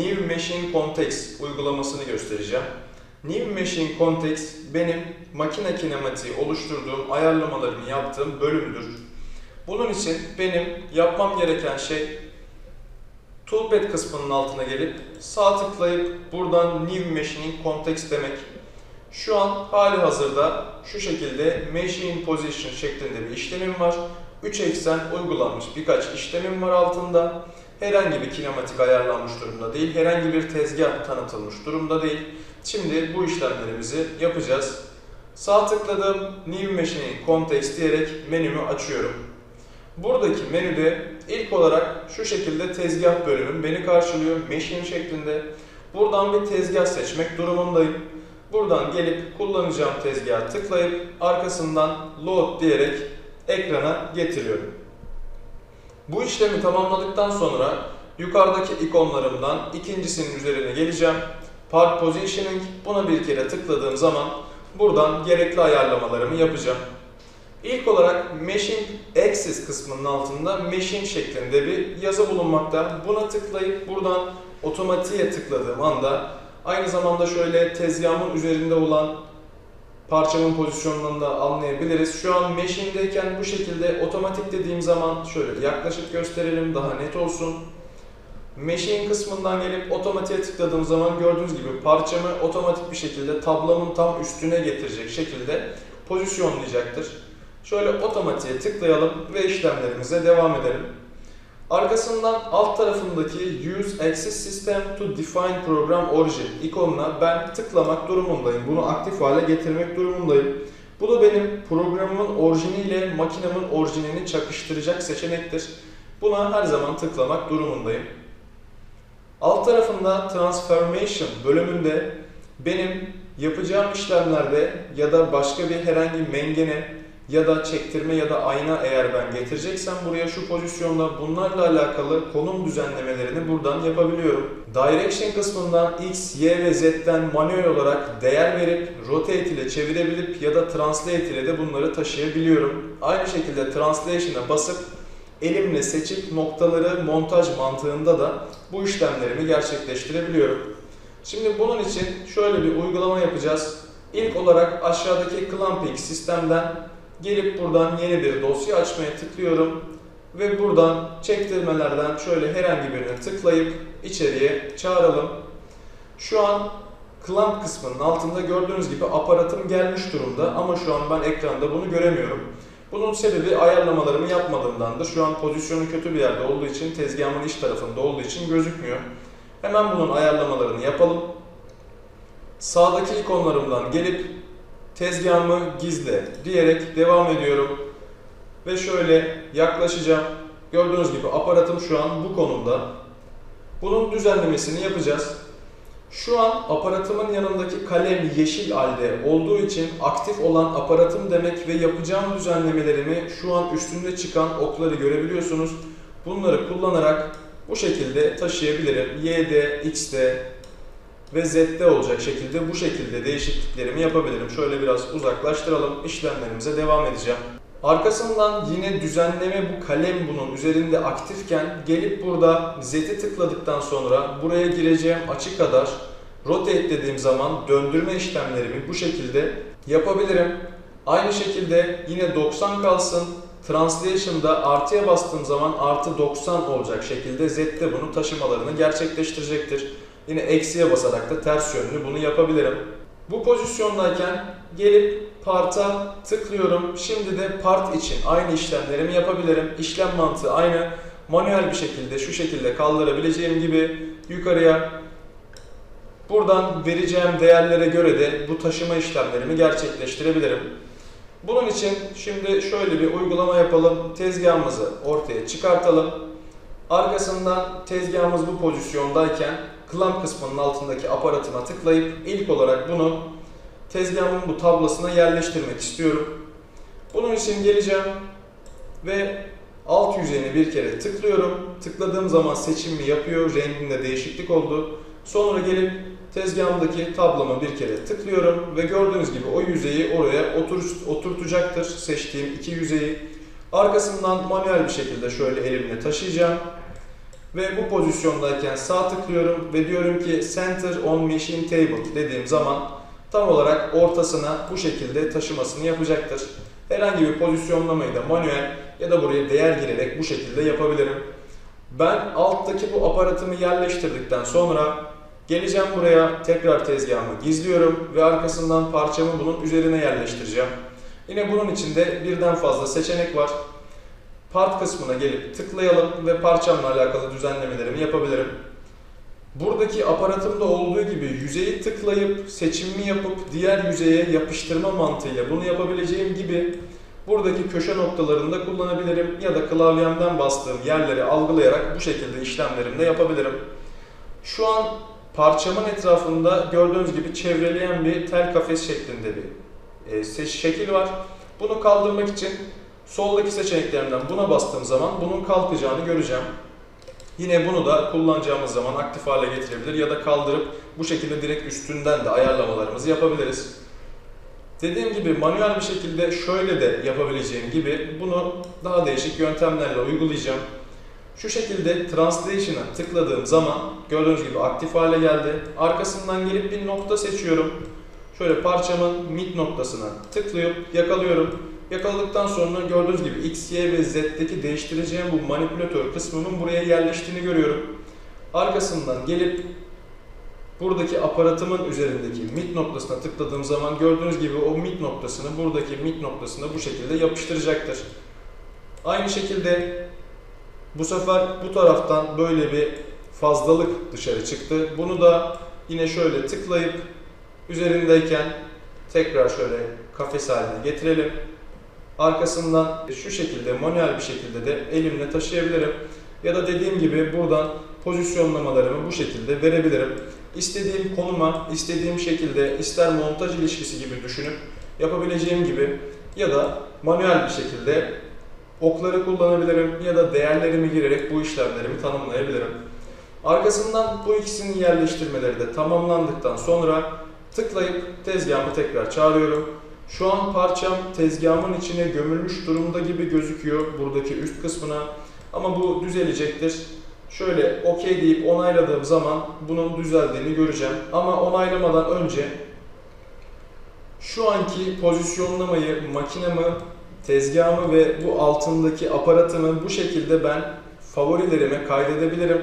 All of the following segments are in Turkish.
New Machine Context uygulamasını göstereceğim. New Machine Context benim makine kinematiği oluşturduğum, ayarlamalarını yaptığım bölümdür. Bunun için benim yapmam gereken şey Toolpad kısmının altına gelip sağ tıklayıp buradan New Machine Context demek. Şu an hali hazırda şu şekilde Machine Position şeklinde bir işlemim var. 3 eksen uygulanmış birkaç işlemim var altında. Herhangi bir kinematik ayarlanmış durumda değil, herhangi bir tezgah tanıtılmış durumda değil. Şimdi bu işlemlerimizi yapacağız. Sağ tıkladım, New Machine Context diyerek menümü açıyorum. Buradaki menüde ilk olarak şu şekilde tezgah bölümüm beni karşılıyor, Machine şeklinde. Buradan bir tezgah seçmek durumundayım. Buradan gelip kullanacağım tezgahı tıklayıp arkasından Load diyerek ekrana getiriyorum. Bu işlemi tamamladıktan sonra yukarıdaki ikonlarımdan ikincisinin üzerine geleceğim. Part Positioning buna bir kere tıkladığım zaman buradan gerekli ayarlamalarımı yapacağım. İlk olarak Machine Access kısmının altında Machine şeklinde bir yazı bulunmakta. Buna tıklayıp buradan otomatiğe tıkladığım anda aynı zamanda şöyle tezgahımın üzerinde olan parçamın pozisyonunu da anlayabiliriz. Şu an Machine'deyken bu şekilde otomatik dediğim zaman şöyle bir yaklaşık gösterelim daha net olsun. Machine kısmından gelip otomatiğe tıkladığım zaman gördüğünüz gibi parçamı otomatik bir şekilde tablamın tam üstüne getirecek şekilde pozisyonlayacaktır. Şöyle otomatiğe tıklayalım ve işlemlerimize devam edelim. Arkasından alt tarafındaki Use Access System to Define Program Origin ikonuna ben tıklamak durumundayım. Bunu aktif hale getirmek durumundayım. Bu da benim programımın orijiniyle makinemin orijinini çakıştıracak seçenektir. Buna her zaman tıklamak durumundayım. Alt tarafında Transformation bölümünde benim yapacağım işlemlerde ya da başka bir herhangi mengene ya da çektirme ya da ayna eğer ben getireceksem buraya şu pozisyonda bunlarla alakalı konum düzenlemelerini buradan yapabiliyorum. Direction kısmından X, Y ve Z'den manuel olarak değer verip rotate ile çevirebilip ya da translate ile de bunları taşıyabiliyorum. Aynı şekilde translation'a basıp elimle seçip noktaları montaj mantığında da bu işlemlerimi gerçekleştirebiliyorum. Şimdi bunun için şöyle bir uygulama yapacağız. İlk olarak aşağıdaki clamping sistemden gelip buradan yeni bir dosya açmaya tıklıyorum ve buradan çektirmelerden şöyle herhangi birine tıklayıp içeriye çağıralım. Şu an clamp kısmının altında gördüğünüz gibi aparatım gelmiş durumda ama şu an ben ekranda bunu göremiyorum. Bunun sebebi ayarlamalarımı yapmadığımdandır. Şu an pozisyonu kötü bir yerde olduğu için tezgahımın iç tarafında olduğu için gözükmüyor. Hemen bunun ayarlamalarını yapalım. Sağdaki ikonlarımdan gelip tezgahımı gizle diyerek devam ediyorum. Ve şöyle yaklaşacağım. Gördüğünüz gibi aparatım şu an bu konumda. Bunun düzenlemesini yapacağız. Şu an aparatımın yanındaki kalem yeşil halde olduğu için aktif olan aparatım demek ve yapacağım düzenlemelerimi şu an üstünde çıkan okları görebiliyorsunuz. Bunları kullanarak bu şekilde taşıyabilirim. Y'de, X'de ve Z'de olacak şekilde bu şekilde değişikliklerimi yapabilirim. Şöyle biraz uzaklaştıralım. İşlemlerimize devam edeceğim. Arkasından yine düzenleme bu kalem bunun üzerinde aktifken gelip burada Z'e tıkladıktan sonra buraya gireceğim açı kadar rotate dediğim zaman döndürme işlemlerimi bu şekilde yapabilirim. Aynı şekilde yine 90 kalsın. Translation'da artıya bastığım zaman artı 90 olacak şekilde Z'de bunu taşımalarını gerçekleştirecektir. Yine eksiye basarak da ters yönlü bunu yapabilirim. Bu pozisyondayken gelip part'a tıklıyorum. Şimdi de part için aynı işlemlerimi yapabilirim. İşlem mantığı aynı. Manuel bir şekilde şu şekilde kaldırabileceğim gibi yukarıya buradan vereceğim değerlere göre de bu taşıma işlemlerimi gerçekleştirebilirim. Bunun için şimdi şöyle bir uygulama yapalım. Tezgahımızı ortaya çıkartalım. Arkasından tezgahımız bu pozisyondayken clamp kısmının altındaki aparatıma tıklayıp ilk olarak bunu tezgahımın bu tablasına yerleştirmek istiyorum. Bunun için geleceğim ve alt yüzeyine bir kere tıklıyorum. Tıkladığım zaman seçimimi yapıyor. Renginde değişiklik oldu. Sonra gelip tezgahımdaki tabloma bir kere tıklıyorum ve gördüğünüz gibi o yüzeyi oraya otur, oturtacaktır seçtiğim iki yüzeyi. Arkasından manuel bir şekilde şöyle elimle taşıyacağım Ve bu pozisyondayken sağ tıklıyorum ve diyorum ki Center on Machine Table dediğim zaman tam olarak ortasına bu şekilde taşımasını yapacaktır. Herhangi bir pozisyonlamayı da manuel ya da buraya değer girerek bu şekilde yapabilirim. Ben alttaki bu aparatımı yerleştirdikten sonra geleceğim buraya tekrar tezgahımı gizliyorum ve arkasından parçamı bunun üzerine yerleştireceğim. Yine bunun içinde birden fazla seçenek var. Part kısmına gelip tıklayalım ve parçamla alakalı düzenlemelerimi yapabilirim. Buradaki aparatımda olduğu gibi yüzeyi tıklayıp seçimimi yapıp diğer yüzeye yapıştırma mantığıyla bunu yapabileceğim gibi buradaki köşe noktalarında kullanabilirim ya da klavyemden bastığım yerleri algılayarak bu şekilde işlemlerimi de yapabilirim. Şu an parçamın etrafında gördüğünüz gibi çevreleyen bir tel kafes şeklinde bir e, şekil var. Bunu kaldırmak için soldaki seçeneklerimden buna bastığım zaman bunun kalkacağını göreceğim. Yine bunu da kullanacağımız zaman aktif hale getirebilir ya da kaldırıp bu şekilde direkt üstünden de ayarlamalarımızı yapabiliriz. Dediğim gibi manuel bir şekilde şöyle de yapabileceğim gibi bunu daha değişik yöntemlerle uygulayacağım. Şu şekilde Translation'a tıkladığım zaman gördüğünüz gibi aktif hale geldi. Arkasından gelip bir nokta seçiyorum. Şöyle parçamın mid noktasına tıklayıp yakalıyorum. Yakaladıktan sonra gördüğünüz gibi X, Y ve Z'deki değiştireceğim bu manipülatör kısmının buraya yerleştiğini görüyorum. Arkasından gelip buradaki aparatımın üzerindeki mid noktasına tıkladığım zaman gördüğünüz gibi o mid noktasını buradaki mid noktasına bu şekilde yapıştıracaktır. Aynı şekilde bu sefer bu taraftan böyle bir fazlalık dışarı çıktı. Bunu da yine şöyle tıklayıp üzerindeyken tekrar şöyle kafes haline getirelim. Arkasından şu şekilde manuel bir şekilde de elimle taşıyabilirim. Ya da dediğim gibi buradan pozisyonlamalarımı bu şekilde verebilirim. İstediğim konuma, istediğim şekilde ister montaj ilişkisi gibi düşünüp yapabileceğim gibi ya da manuel bir şekilde okları kullanabilirim ya da değerlerimi girerek bu işlemlerimi tanımlayabilirim. Arkasından bu ikisinin yerleştirmeleri de tamamlandıktan sonra tıklayıp tezgahımı tekrar çağırıyorum. Şu an parçam tezgahımın içine gömülmüş durumda gibi gözüküyor buradaki üst kısmına. Ama bu düzelecektir. Şöyle OK deyip onayladığım zaman bunun düzeldiğini göreceğim. Ama onaylamadan önce şu anki pozisyonlamayı, makinemi, tezgahımı ve bu altındaki aparatımı bu şekilde ben favorilerime kaydedebilirim.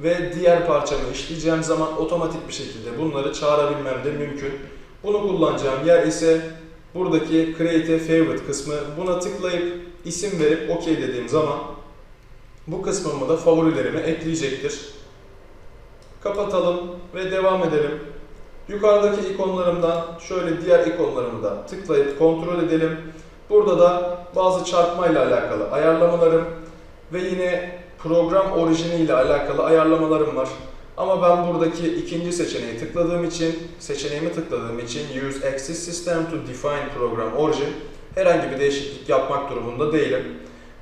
Ve diğer parçamı işleyeceğim zaman otomatik bir şekilde bunları çağırabilmem de mümkün. Bunu kullanacağım yer ise buradaki Create a Favorite kısmı. Buna tıklayıp isim verip OK dediğim zaman bu kısmımı da favorilerime ekleyecektir. Kapatalım ve devam edelim. Yukarıdaki ikonlarımdan şöyle diğer ikonlarımı da tıklayıp kontrol edelim. Burada da bazı çarpma ile alakalı ayarlamalarım ve yine program orijini ile alakalı ayarlamalarım var. Ama ben buradaki ikinci seçeneği tıkladığım için, seçeneğimi tıkladığım için Use Access System to Define Program Origin herhangi bir değişiklik yapmak durumunda değilim.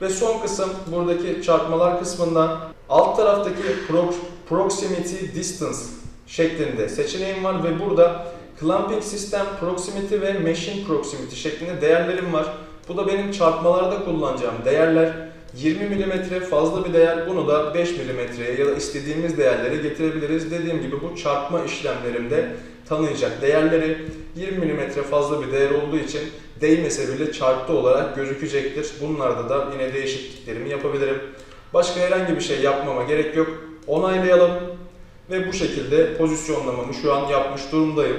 Ve son kısım buradaki çarpmalar kısmından alt taraftaki pro- Proximity Distance şeklinde seçeneğim var ve burada Clamping System Proximity ve Machine Proximity şeklinde değerlerim var. Bu da benim çarpmalarda kullanacağım değerler. 20 mm fazla bir değer bunu da 5 mm'ye ya da istediğimiz değerlere getirebiliriz. Dediğim gibi bu çarpma işlemlerimde tanıyacak değerleri 20 mm fazla bir değer olduğu için değmese bile çarptı olarak gözükecektir. Bunlarda da yine değişikliklerimi yapabilirim. Başka herhangi bir şey yapmama gerek yok. Onaylayalım ve bu şekilde pozisyonlamamı şu an yapmış durumdayım.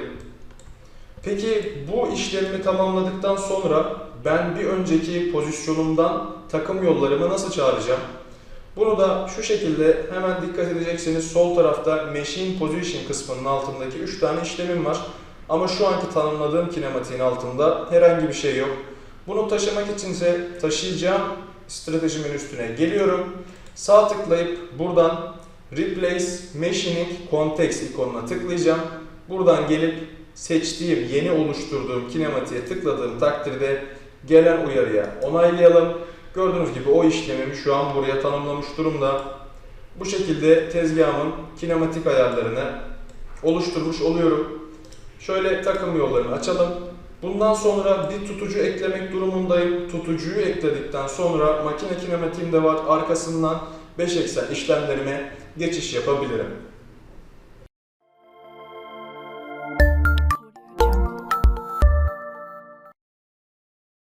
Peki bu işlemimi tamamladıktan sonra ben bir önceki pozisyonumdan takım yollarımı nasıl çağıracağım? Bunu da şu şekilde hemen dikkat edeceksiniz. Sol tarafta Machine Position kısmının altındaki 3 tane işlemim var. Ama şu anki tanımladığım kinematiğin altında herhangi bir şey yok. Bunu taşımak içinse taşıyacağım stratejimin üstüne geliyorum. Sağ tıklayıp buradan Replace Machining Context ikonuna tıklayacağım. Buradan gelip seçtiğim, yeni oluşturduğum kinematiğe tıkladığım takdirde gelen uyarıya onaylayalım. Gördüğünüz gibi o işlemimi şu an buraya tanımlamış durumda. Bu şekilde tezgahımın kinematik ayarlarını oluşturmuş oluyorum. Şöyle takım yollarını açalım. Bundan sonra bir tutucu eklemek durumundayım. Tutucuyu ekledikten sonra makine kinematiğim de var. Arkasından 5 eksen işlemlerime geçiş yapabilirim.